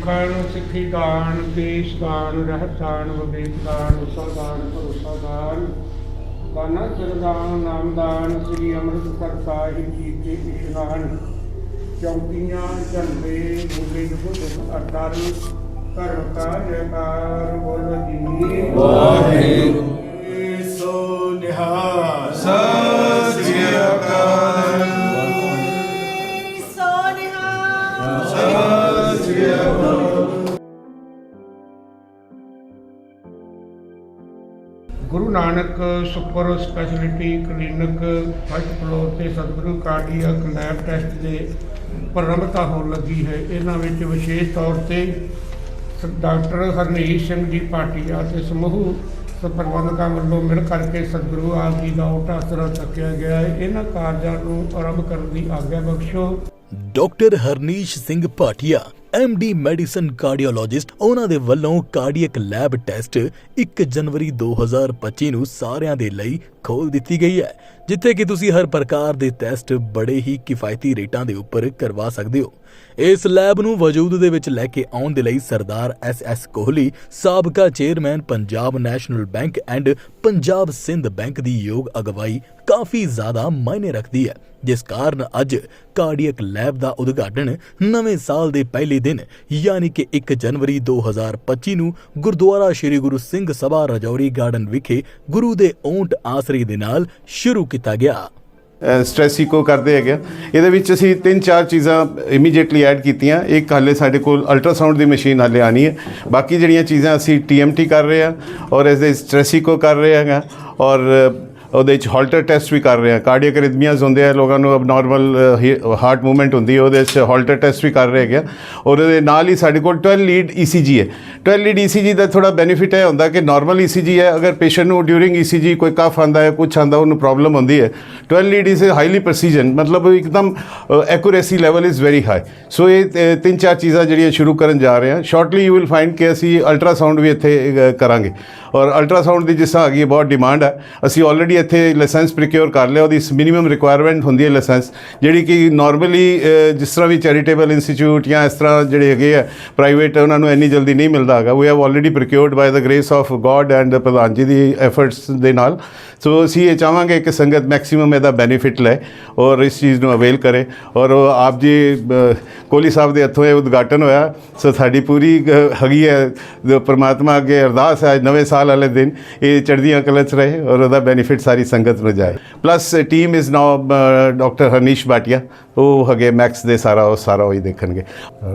ਸਿੱਖਣ, ਸਿੱਖੀ ਦਾਨ ਦੇਸ਼ ਦਾਨ ਰਹਿਤ ਵਿਵੇਕ ਦਾਨ ਉਸਾ ਦਾਨ ਭਰੋਸਾ ਦਾਨ ਬਾਨਾ ਸਰਦਾਨ ਨਾਮਦਾਨ ਸ੍ਰੀ ਅੰਮ੍ਰਿਤਸਰ ਸਾਹਿਬ ਜੀ ਕੇ ਇਸ਼ਨਾਨ। ਚੌਂਕੀਆਂ, ਝੰਡੇ ਮੁੰਡੇ ਨੂੰ ਅਟਲ ਧਰਮ ਕਾ ਜੈਕਾਰ, ਬੋਲ ਜੀ। ਵਾਹਿਗੁਰੂ। ਸੋ ਨਿਹਾਲ। Guru Nanak super speciality clinic first floor ਤੇ ਸਤਿਗੁਰੂ ਕਾਰਡੀਅਕ ਲੈਬ ਟੈਸਟ ਦੇ ਪ੍ਰਾਰੰਭਤਾ ਹੋਣ ਲੱਗੀ ਹੈ। ਇਹਨਾਂ ਵਿੱਚ ਵਿਸ਼ੇਸ਼ ਤੌਰ ਤੇ ਡਾਕਟਰ ਹਰਨੀਸ਼ ਸਿੰਘ ਜੀ ਪਾਟੀਆ ਤੇ ਸਮੂਹ ਪ੍ਰਬੰਧਕਾਂ ਵੱਲੋਂ ਮਿਲ ਕਰਕੇ ਸਤਿਗੁਰੂ ਆਪ ਜੀ ਦਾ ਓਟ ਆਸਰਾ ਚੱਕਿਆ ਗਿਆ ਹੈ। ਇਹਨਾਂ ਕਾਰਜਾਂ ਨੂੰ ਆਰੰਭ ਕਰਨ ਦੀ ਆਗਿਆ ਬਖਸ਼ੋ। Doctor Harnish Singh Bhatia D medicine cardiologist ਉਹਨਾਂ ਦੇ ਵੱਲੋਂ ਕਾਰਡੀਅਕ ਲੈਬ ਟੈਸਟ 1 ਜਨਵਰੀ 2025 ਨੂੰ ਸਾਰਿਆਂ ਦੇ ਲਈ ਖੋਲ ਦਿੱਤੀ ਗਈ ਹੈ, ਜਿੱਥੇ ਕਿ ਤੁਸੀਂ ਹਰ ਪ੍ਰਕਾਰ ਦੇ ਟੈਸਟ ਬੜੇ ਹੀ ਕਿਫਾਇਤੀ ਰੇਟਾਂ ਦੇ ਉੱਪਰ ਕਰਵਾ ਸਕਦੇ ਹੋ। ਇਸ ਲੈਬ ਨੂੰ ਵਜੂਦ ਦੇ ਵਿੱਚ ਲੈ ਕੇ ਆਉਣ ਦੇ ਲਈ ਸਰਦਾਰ ਐਸ ਐਸ ਕੋਹਲੀ, ਸਾਬਕਾ chairman Punjab national bank and Punjab Sind bank ਦੀ ਯੋਗ ਅਗਵਾਈ ਕਾਫੀ ਜ਼ਿਆਦਾ ਮਾਇਨੇ ਰੱਖਦੀ ਹੈ, ਜਿਸ ਕਾਰਨ ਅੱਜ ਕਾਰਡੀਅਕ ਲੈਬ ਦਾ ਉਦਘਾਟਨ ਨਵੇਂ ਸਾਲ ਦੇ ਪਹਿਲੇ ਦਿਨ, ਯਾਨੀ ਕਿ 1 ਜਨਵਰੀ 2025 ਨੂੰ ਗੁਰਦੁਆਰਾ ਸ੍ਰੀ ਗੁਰੂ ਸਿੰਘ ਸਭਾ ਰਜੌਰੀ ਗਾਰਡਨ ਵਿਖੇ ਗੁਰੂ ਦੇ ਓਂਟ ਆਸਰੇ ਦੇ ਨਾਲ ਸ਼ੁਰੂ ਕੀਤਾ ਗਿਆ। ਸਟ੍ਰੈਸ ਇਕੋ ਕਰਦੇ ਹੈਗੇ ਆ। ਇਹਦੇ ਵਿੱਚ ਅਸੀਂ ਤਿੰਨ ਚਾਰ ਚੀਜ਼ਾਂ ਇਮੀਡੀਏਟਲੀ ਐਡ ਕੀਤੀਆਂ। ਇੱਕ ਹਾਲੇ ਸਾਡੇ ਕੋਲ ਅਲਟਰਾਸਾਊਂਡ ਦੀ ਮਸ਼ੀਨ ਹਾਲੇ ਆਣੀ ਹੈ। ਬਾਕੀ ਜਿਹੜੀਆਂ ਚੀਜ਼ਾਂ ਅਸੀਂ ਟੀਐਮਟੀ ਕਰ ਰਹੇ ਆ ਔਰ ਇਸ ਦੇ ਸਟ੍ਰੈਸ ਇਕੋ ਕਰ ਰਹੇ ਹੈਗਾ ਔਰ ਉਹਦੇ ਵਿੱਚ ਹਾਲਟਰ ਟੈਸਟ ਵੀ ਕਰ ਰਹੇ ਆ। ਕਾਰਡੀਅਕ ਰਿਦਮੀਆਜ਼ ਹੁੰਦੇ ਆ, ਲੋਕਾਂ ਨੂੰ ਅਬਨੋਰਮਲ ਹਾਰਟ ਮੂਵਮੈਂਟ ਹੁੰਦੀ ਹੈ ਉਹਦੇ ਵਿੱਚ ਹਾਲਟਰ ਟੈਸਟ ਵੀ ਕਰ ਰਹੇ ਹੈਗੇ ਆ। ਔਰ ਉਹਦੇ ਨਾਲ ਹੀ ਸਾਡੇ ਕੋਲ 12 ਲੀਡ ECG ਹੈ। 12 ਲੀਡ ECG ਦਾ ਥੋੜਾ ਬੈਨੀਫਿਟ ਇਹ ਹੁੰਦਾ ਕਿ ਨਾਰਮਲ ECG ਹੈ। ਅਗਰ ਪੇਸ਼ੈਂਟ ਨੂੰ ਡਿਊਰਿੰਗ ECG ਕੋਈ ਕਫ ਆਂਦਾ ਹੈ ਕੁਝ ਆਂਦਾ ਉਹਨੂੰ ਪ੍ਰੋਬਲਮ ਹੁੰਦੀ ਹੈ। 12 ਲੀਡ ਇਜ਼ ਹਾਈਲੀ ਪ੍ਰੈਸੀਜਨ ਮਤਲਬ ਇੱਕਦਮ accuracy level is very high so ਇਹ ਤਿੰਨ ਚਾਰ ਚੀਜ਼ਾਂ ਜਿਹੜੀਆਂ ਸ਼ੁਰੂ ਕਰਨ ਜਾ ਰਹੇ ਹਾਂ ਸ਼ਾਰਟਲੀ ਯੂ ਵਿਲ ਫਾਈਂਡ ਕਿ ਅਸੀਂ ਅਲਟਰਾਸਾਊਂਡ ਵੀ ਇੱਥੇ ਕਰਾਂਗੇ। ਔਰ ਅਲਟਰਾਸਾਊਂਡ ਦੀ ਜਿਸ ਤਰ੍ਹਾਂ ਹੈਗੀ ਹੈ, ਬਹੁਤ ਡਿਮਾਂਡ ਹੈ। ਅਸੀਂ ਆਲਰੇਡੀ ਇੱਥੇ ਲਾਇਸੈਂਸ ਪ੍ਰੀਕਿਉਰ ਕਰ ਲਿਆ ਉਹਦੀ ਮਿਨੀਮਮ ਰਿਕੁਆਇਰਮੈਂਟ ਹੁੰਦੀ ਹੈ ਲਾਇਸੈਂਸ ਜਿਹੜੀ ਕਿ ਨਾਰਮਲੀ ਜਿਸ ਤਰ੍ਹਾਂ ਵੀ ਚੈਰੀਟੇਬਲ ਇੰਸਟੀਚਿਊਟ ਜਾਂ ਇਸ ਤਰ੍ਹਾਂ ਜਿਹੜੇ ਹੈਗੇ ਆ ਪ੍ਰਾਈਵੇਟ ਉਹਨਾਂ ਨੂੰ ਇੰਨੀ ਜਲਦੀ ਨਹੀਂ ਮਿਲਦਾ ਹੈਗਾ। We have already procured by the grace of God and ਪ੍ਰਧਾਨ ਜੀ ਦੀ ਐਫਰਟਸ ਦੇ ਨਾਲ। ਸੋ ਅਸੀਂ ਇਹ ਚਾਹਾਂਗੇ ਕਿ ਸੰਗਤ ਮੈਕਸਿਮਮ ਇਹਦਾ ਬੈਨੀਫਿਟ ਲੈ ਔਰ ਇਸ ਚੀਜ਼ ਨੂੰ ਅਵੇਲ ਕਰੇ। ਔਰ ਉਹ ਆਪ ਜੀ ਅ, ਕੋਹਲੀ ਸਾਹਿਬ ਦੇ ਹੱਥੋਂ ਇਹ ਉਦਘਾਟਨ ਹੋਇਆ। ਸੋ ਸਾਡੀ ਪੂਰੀ ਅ, ਹੈਗੀ ਹੈ ਪਰਮਾਤਮਾ ਅੱਗੇ ਅਰਦਾਸ ਹੈ ਨਵੇਂ ਸਾਲ ਵਾਲੇ ਦਿਨ ਇਹ ਚੜ੍ਹਦੀਆਂ ਕਲਚ ਰਹੇ ਔਰ ਉਹਦਾ ਬੈਨੀਫਿਟ ਸਾਰੀ ਸੰਗਤ ਨੂੰ ਜਾਏ। Plus team is now doctor Hanish Bhatia ਉਹ ਹੈਗੇ ਮੈਕਸ ਦੇ ਸਾਰਾ, ਉਹ ਸਾਰਾ ਉਹੀ ਦੇਖਣਗੇ।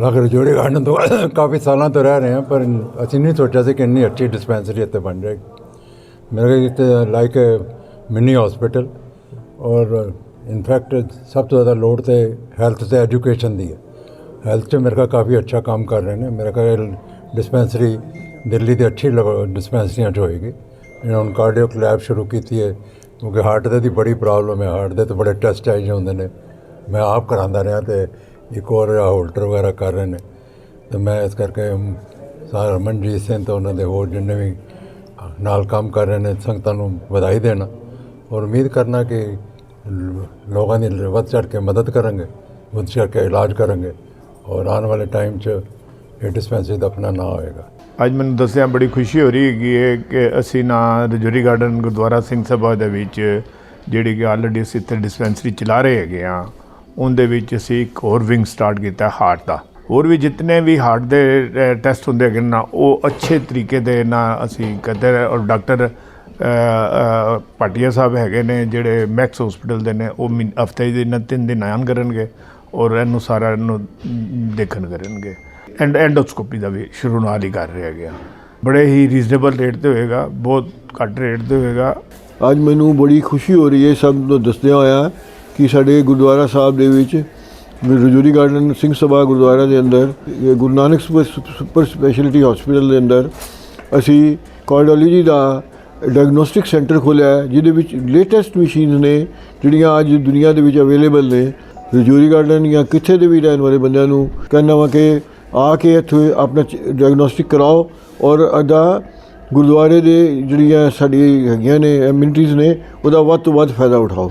ਲੱਗ ਰਜੋੜੀ ਗਾਰਡਨ ਤੋਂ ਕਾਫੀ ਸਾਲਾਂ ਤੋਂ ਰਹਿ ਰਹੇ ਹਾਂ, ਪਰ ਅਸੀਂ ਨਹੀਂ ਸੋਚਿਆ ਸੀ ਕਿ ਇੰਨੀ ਅੱਛੀ ਡਿਸਪੈਂਸਰੀ ਇੱਥੇ ਬਣ ਜਾਏਗੀ ਮੇਰੇ ਇੱਥੇ ਲਾਈਕ ਮਿਨੀ ਹਸਪੀਟਲ ਔਰ ਇਨਫੈਕਟ ਸਭ ਤੋਂ ਜ਼ਿਆਦਾ ਲੋੜ ਤੇ ਹੈਲਥ ਤੇ ਐਜੂਕੇਸ਼ਨ ਦੀ ਹੈ। ਹੈਲਥ 'ਚ ਮੇਰੇ ਖਿਆਲ ਕਾਫੀ ਅੱਛਾ ਕੰਮ ਕਰ ਰਹੇ ਨੇ। ਮੇਰੇ ਖਿਆਲ ਡਿਸਪੈਂਸਰੀ ਦਿੱਲੀ ਦੀ ਅੱਛੀ ਡਿਸਪੈਂਸਰੀਆਂ 'ਚ ਹੋਏਗੀ। ਇਹਨਾਂ ਹੁਣ ਕਾਰਡੀਓ ਕਲੈਬ ਸ਼ੁਰੂ ਕੀਤੀ ਹੈ, ਕਿਉਂਕਿ ਹਾਰਟ ਦੇ ਦੀ ਬੜੀ ਪ੍ਰੋਬਲਮ ਹੈ ਹਾਰਟ ਦੇ ਤੇ ਬੜੇ ਟੈਸਟ ਚਾਹੀਦੇ ਹੁੰਦੇ ਨੇ। ਮੈਂ ਆਪ ਕਰਾਉਂਦਾ ਰਿਹਾ ਤੇ ਇੱਕ ਹੋਰ ਹੋਲਡਰ ਵਗੈਰਾ ਕਰ ਰਹੇ ਨੇ। ਤੇ ਮੈਂ ਇਸ ਕਰਕੇ ਸਰ ਮਨਜੀਤ ਸਿੰਘ ਤੇ ਉਹਨਾਂ ਦੇ ਹੋਰ ਜਿੰਨੇ ਵੀ ਨਾਲ ਕੰਮ ਕਰ ਰਹੇ ਨੇ, ਸੰਗਤਾਂ ਨੂੰ ਵਧਾਈ ਦੇਣਾ। ਔਰ ਉਮੀਦ ਕਰਨਾ ਕਿ ਲੋਕਾਂ ਦੀ ਵੱਧ ਚੜ੍ਹ ਕੇ ਮਦਦ ਕਰਾਂਗੇ, ਵੱਧ ਚੜ੍ਹ ਕੇ ਇਲਾਜ ਕਰਾਂਗੇ। ਔਰ ਆਉਣ ਵਾਲੇ ਟਾਈਮ 'ਚ ਇਹ ਡਿਸਪੈਂਸਰੀ ਦਾ ਆਪਣਾ ਨਾਂ ਹੋਏਗਾ। ਅੱਜ ਮੈਨੂੰ ਦੱਸਿਆ, ਬੜੀ ਖੁਸ਼ੀ ਹੋ ਰਹੀ ਹੈਗੀ ਹੈ ਕਿ ਅਸੀਂ ਨਾ ਰਜੌਰੀ ਗਾਰਡਨ ਗੁਰਦੁਆਰਾ ਸਿੰਘ ਸਭਾ ਦੇ ਵਿੱਚ ਜਿਹੜੀ ਕਿ ਆਲਰੇਡੀ ਅਸੀਂ ਇੱਥੇ ਡਿਸਪੈਂਸਰੀ ਚਲਾ ਰਹੇ ਹੈਗੇ ਆ, ਉਹਦੇ ਵਿੱਚ ਅਸੀਂ ਇੱਕ ਹੋਰ ਵਿੰਗ ਸਟਾਰਟ ਕੀਤਾ ਹਾਰਟ ਦਾ। ਹੋਰ ਵੀ ਜਿੰਨੇ ਵੀ ਹਾਰਟ ਦੇ ਟੈਸਟ ਹੁੰਦੇ ਹੈਗੇ ਨਾ ਉਹ ਅੱਛੇ ਤਰੀਕੇ ਦੇ ਨਾਲ ਅਸੀਂ ਕਰਦੇ ਰਹੇ। ਔਰ ਡਾਕਟਰ ਪਾਟੀਆ ਸਾਹਿਬ ਹੈਗੇ ਨੇ, ਜਿਹੜੇ ਮੈਕਸ ਹਸਪੀਟਲ ਦੇ ਨੇ, ਉਹ ਹਫ਼ਤੇ ਦੇ ਨਾਲ ਤਿੰਨ ਦਿਨ ਆਨ ਕਰਨਗੇ, ਔਰ ਇਹਨੂੰ ਸਾਰਾ ਇਹਨੂੰ ਦੇਖਣ ਕਰਨਗੇ। ਐਂਡ ਐਂਡੋਸਕੋਪੀ ਦਾ ਵੀ ਸ਼ੁਰੂ ਨਾਲ ਹੀ ਕਰ ਰਿਹਾ ਗਿਆ ਬੜੇ ਹੀ ਰੀਜ਼ਨੇਬਲ ਰੇਟ ਤੇ ਹੋਏਗਾ, ਬਹੁਤ ਘੱਟ ਰੇਟ ਤੇ ਹੋਏਗਾ। ਅੱਜ ਮੈਨੂੰ ਬੜੀ ਖੁਸ਼ੀ ਹੋ ਰਹੀ ਹੈ, ਸਭ ਨੂੰ ਦੱਸਦਿਆਂ ਹੋਇਆ ਕਿ ਸਾਡੇ ਗੁਰਦੁਆਰਾ ਸਾਹਿਬ ਦੇ ਵਿੱਚ ਰਜੂਰੀ ਗਾਰਡਨ ਸਿੰਘ ਸਭਾ ਗੁਰਦੁਆਰਾ ਦੇ ਅੰਦਰ Guru Nanak super speciality hospital ਦੇ ਅੰਦਰ ਅਸੀਂ ਕਾਰਡੀਓਲੋਜੀ ਦਾ ਡਾਇਗਨੋਸਟਿਕ ਸੈਂਟਰ ਖੋਲ੍ਹਿਆ ਜਿਹਦੇ ਵਿੱਚ ਲੇਟੈਸਟ ਮਸ਼ੀਨਸ ਨੇ, ਜਿਹੜੀਆਂ ਅੱਜ ਦੁਨੀਆ ਦੇ ਵਿੱਚ ਅਵੇਲੇਬਲ ਨੇ। ਰਜੂਰੀ ਗਾਰਡਨ ਜਾਂ ਕਿੱਥੇ ਦੇ ਵੀ ਰਹਿਣ ਵਾਲੇ ਬੰਦਿਆਂ ਨੂੰ ਕਹਿੰਦਾ ਵਾ ਕਿ ਆ ਕੇ ਇੱਥੇ ਆਪਣਾ ਡਾਇਗਨੋਸਟਿਕ ਕਰਾਓ ਔਰ ਅਦਾ ਗੁਰਦੁਆਰੇ ਦੇ ਜਿਹੜੀਆਂ ਸਾਡੀ ਹੈਗੀਆਂ ਨੇ ਐਮਿਨਿਟੀਜ਼ ਨੇ, ਉਹਦਾ ਵੱਧ ਤੋਂ ਵੱਧ ਫਾਇਦਾ ਉਠਾਓ।